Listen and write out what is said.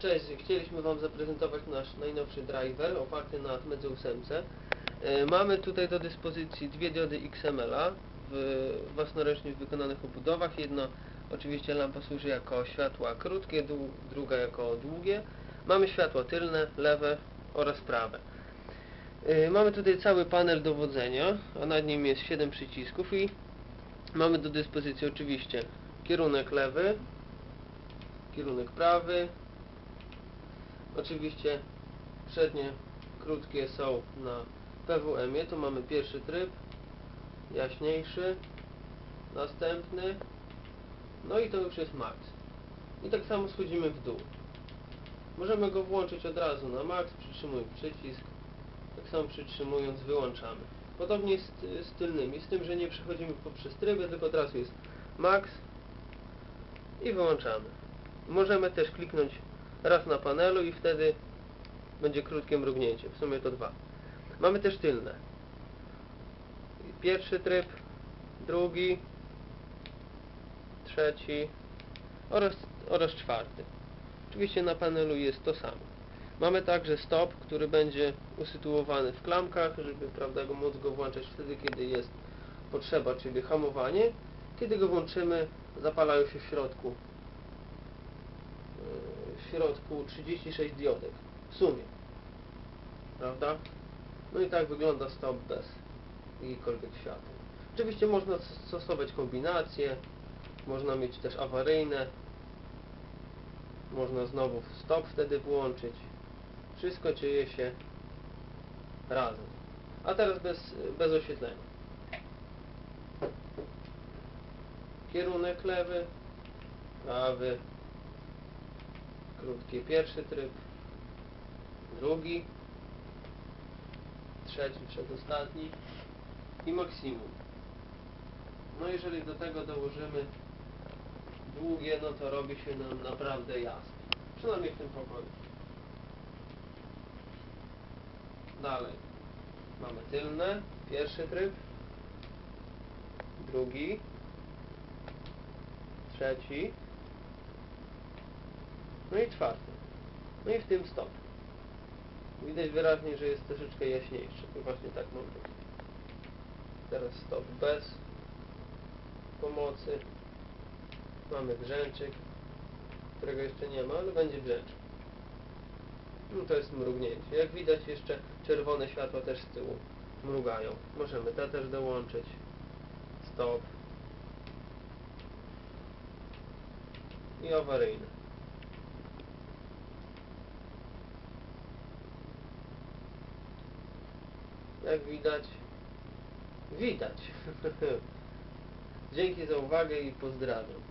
Cześć, chcieliśmy Wam zaprezentować nasz najnowszy driver oparty na Atmedze 8. E, Mamy tutaj do dyspozycji dwie diody XML-a w własnoręcznie wykonanych obudowach. Jedna oczywiście lampa służy jako światła krótkie, druga jako długie. Mamy światła tylne, lewe oraz prawe. E, Mamy tutaj cały panel dowodzenia, a nad nim jest 7 przycisków i mamy do dyspozycji oczywiście kierunek lewy, kierunek prawy, Oczywiście przednie krótkie są na PWM-ie. Tu mamy pierwszy tryb, jaśniejszy, następny, no i to już jest max. I tak samo schodzimy w dół. Możemy go włączyć od razu na max, przytrzymując przycisk, tak samo przytrzymując wyłączamy. Podobnie z, z tylnymi, z tym, że nie przechodzimy poprzez tryby, tylko od razu jest max i wyłączamy. Możemy też kliknąć raz na panelu i wtedy będzie krótkie mrugnięcie, w sumie to dwa. Mamy też tylne. Pierwszy tryb, drugi, trzeci oraz, oraz czwarty. Oczywiście na panelu jest to samo. Mamy także stop, który będzie usytuowany w klamkach, żeby prawda, go móc go włączać wtedy, kiedy jest potrzeba, czyli hamowanie. Kiedy go włączymy, zapalają się w środku środku 36 diodek w sumie. Prawda? No i tak wygląda stop bez jakichkolwiek świateł oczywiście można stosować kombinacje można mieć też awaryjne. Można znowu stop wtedy włączyć. Wszystko dzieje się razem. A teraz bez, bez oświetlenia. Kierunek lewy prawy krótki pierwszy tryb, drugi, trzeci, przedostatni i maksimum. No jeżeli do tego dołożymy długie, no to robi się nam naprawdę jasno. Przynajmniej w tym pokoju. Dalej. Mamy tylne, pierwszy tryb, drugi, trzeci, no i czwarty. No i w tym stop. Widać wyraźnie, że jest troszeczkę jaśniejszy. I właśnie tak mam być. Teraz stop bez pomocy. Mamy brzęczyk, którego jeszcze nie ma, ale będzie brzęczyk. No to jest mrugnięcie. Jak widać jeszcze czerwone światła też z tyłu mrugają. Możemy te też dołączyć. Stop. I awaryjne. Jak widać, widać. Dzięki za uwagę i pozdrawiam.